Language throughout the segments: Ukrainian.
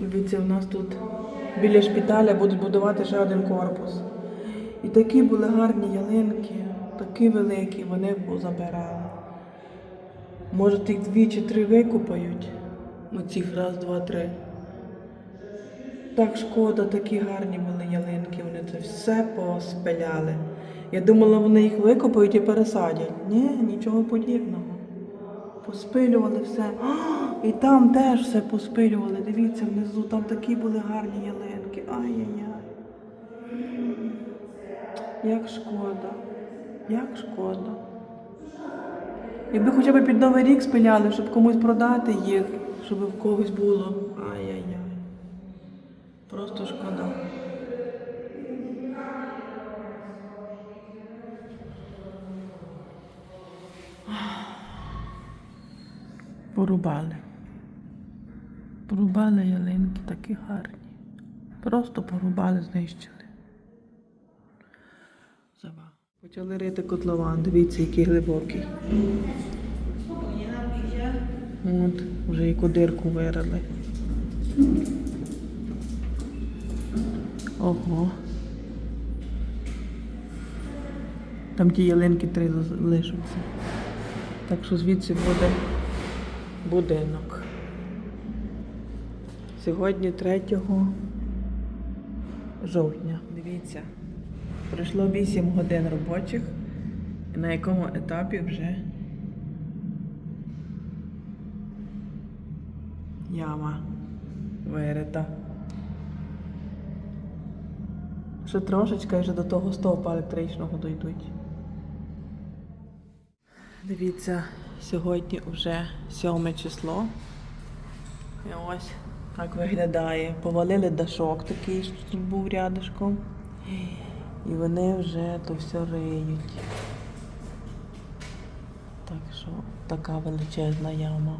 Дивіться, у нас тут біля шпиталя будуть будувати ще один корпус. І такі були гарні ялинки, такі великі, вони забирали. Може, тих дві чи три викупають. Оцих раз, два, три. Так шкода, такі гарні були ялинки, вони це все поспиляли. Я думала, вони їх викопають і пересадять. Ні, нічого подібного. Поспилювали все. І там теж все поспилювали. Дивіться, внизу там такі були гарні ялинки. Ай-яй-яй. Як шкода. Як шкода. Якби хоча б під Новий рік спиляли, щоб комусь продати їх, щоб в когось було. Ай-яй-яй. Просто шкода. Порубали. Порубали ялинки такі гарні. Просто порубали, знищили. Почали рити котлован. Дивіться, який глибокий. От, вже яку дирку вирили. Ого. Там ті ялинки три лишаться. Так що звідси буде будинок. Сьогодні 3 жовтня. Дивіться, пройшло 8 годин робочих, і на якому етапі вже яма вирита. Ще трошечки і вже до того стовпа електричного дійдуть. Дивіться, сьогодні вже 7 число. І ось так виглядає. Повалили дашок такий, що тут був рядышком. І вони вже то все риють. Так що така величезна яма.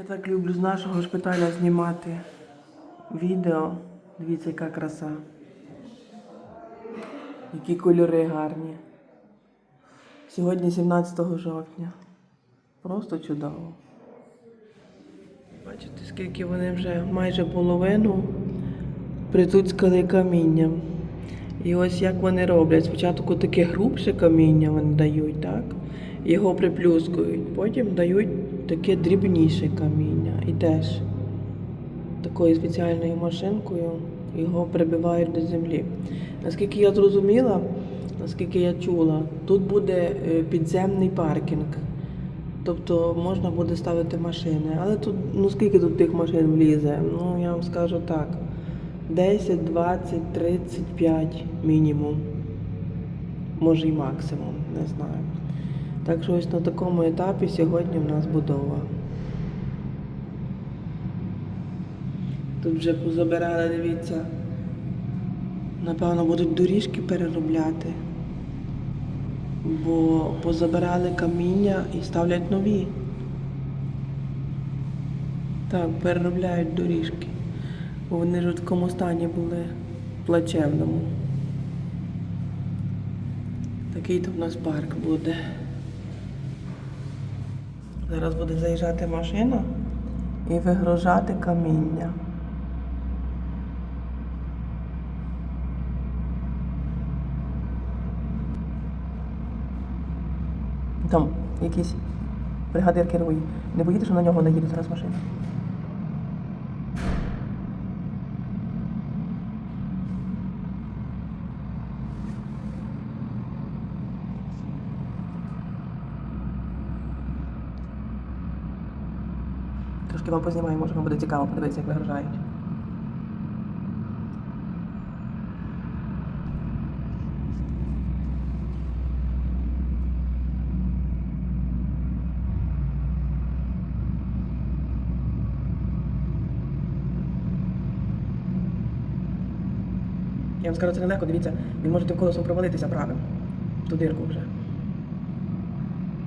Я так люблю з нашого шпиталя знімати відео. Дивіться, яка краса. Які кольори гарні. Сьогодні 17 жовтня. Просто чудово. Бачите, скільки вони вже майже половину притуцькали камінням. І ось як вони роблять. Спочатку таке грубше каміння вони дають, так? Його приплюскують, потім дають таке дрібніше каміння. І теж такою спеціальною машинкою його прибивають до землі. Наскільки я зрозуміла, наскільки я чула, тут буде е, підземний паркінг. Тобто можна буде ставити машини. Але тут, ну скільки тут тих машин влізе? Ну, я вам скажу так. 10, 20, 35 мінімум. Може і максимум, не знаю. Так що ось на такому етапі сьогодні в нас будова. Тут вже позабирали, дивіться. Напевно, будуть доріжки переробляти. Бо позабирали каміння і ставлять нові. Так, переробляють доріжки. Бо вони ж в такому стані були плачевному. Такий то в нас парк буде. Зараз буде заїжджати машина і вигружати каміння. Там якийсь бригадир керує. Не боїтеся, що на нього наїде зараз машина? Трошки вам познімаю, може вам буде цікаво, подивитися, як вигружають. Я вам скажу, це нелегко, дивіться, він може тим колесом провалитися правим. В ту дирку вже.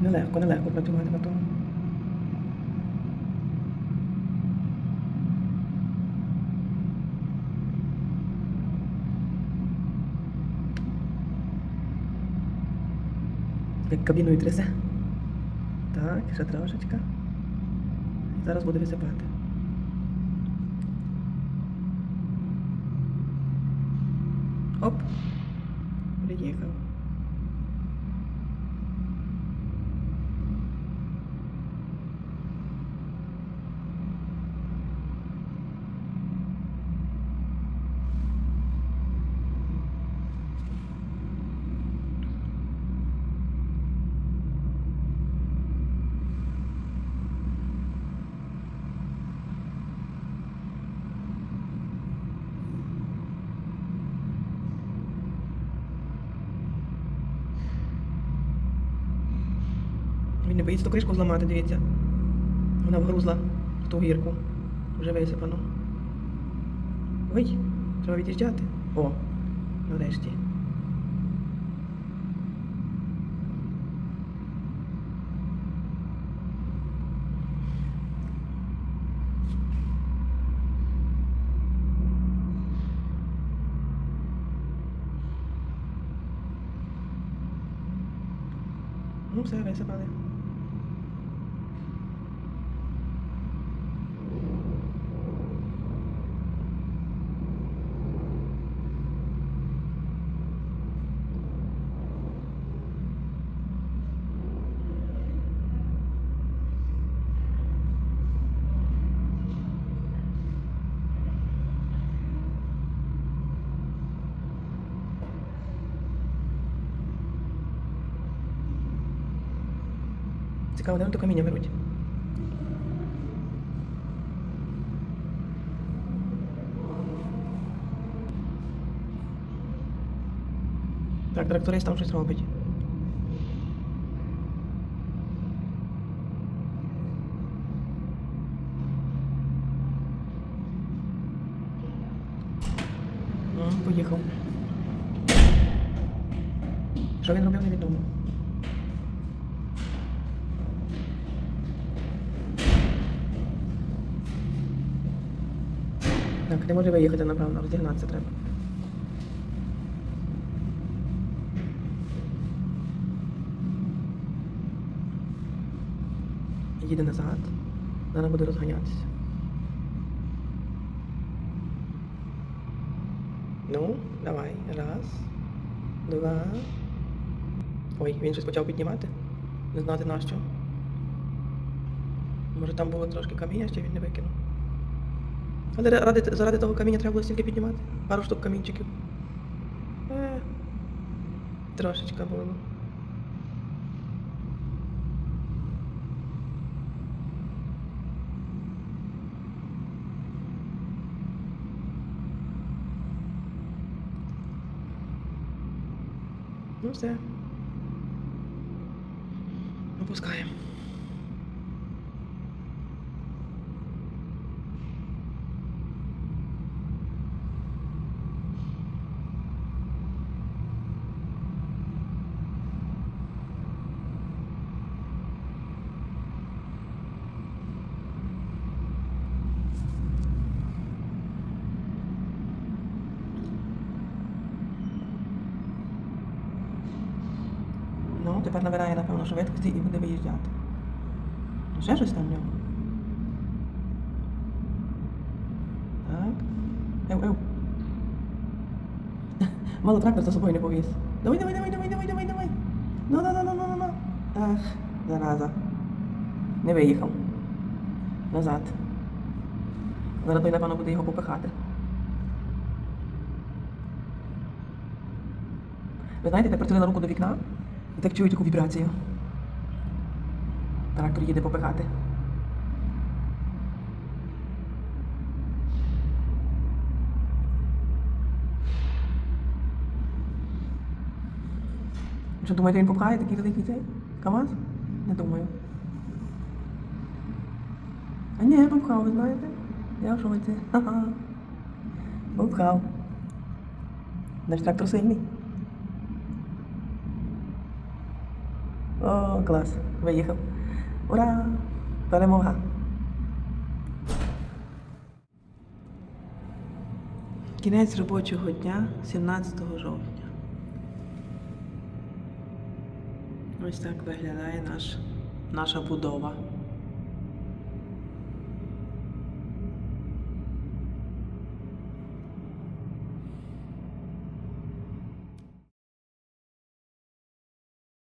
Нелегко, нелегко працювати на тому. Як кабіною трясе. Так, ще трошечка. Зараз буде висипати. Оп. Приїхав. Він не боїться ту кришку зламати, дивіться. Вона вгрузла в ту гірку. Вже висипано. Ой, треба від'їжджати. О, нарешті. Ну, все, висипали. Цікаво, де вони то каміння беруть. Так, тракторист там щось робить. Поїхав. Що він робив, невідомо. Так, не може виїхати, напевно, розігнатися треба. Їде назад. Зараз буде розганятися. Ну, давай. Раз, два. Ой, він щось почав піднімати. Не знати на що. Може там було трошки каміння, ще він не викинув. Але ради, заради того каміння треба було стільки піднімати. Пару штук камінчиків. Е, трошечка було. Ну все. Опускаємо. Ну, тепер набирає, напевно, швидкості і буде виїжджати. Ще щось там в нього. Так. Ев, ев. Мало трактор за собою не повіз. Давай, давай, давай, давай, давай, давай, давай. Ну, ну, ну, ну, ну, ну. Ах, зараза. Не виїхав. Назад. Зараз той, напевно, буде його попихати. Ви знаєте, так притулила руку до вікна і так чую таку вібрацію. Трактор їде попихати. Що думаєте, він попхає такий великий цей? КАМАЗ? Не думаю. А ні, попхав, ви знаєте? Я в шоці. Ха-ха. Попхав. Наш трактор сильний. О, клас. Виїхав. Ура! Перемога! Кінець робочого дня 17 жовтня. Ось так виглядає наш, наша будова.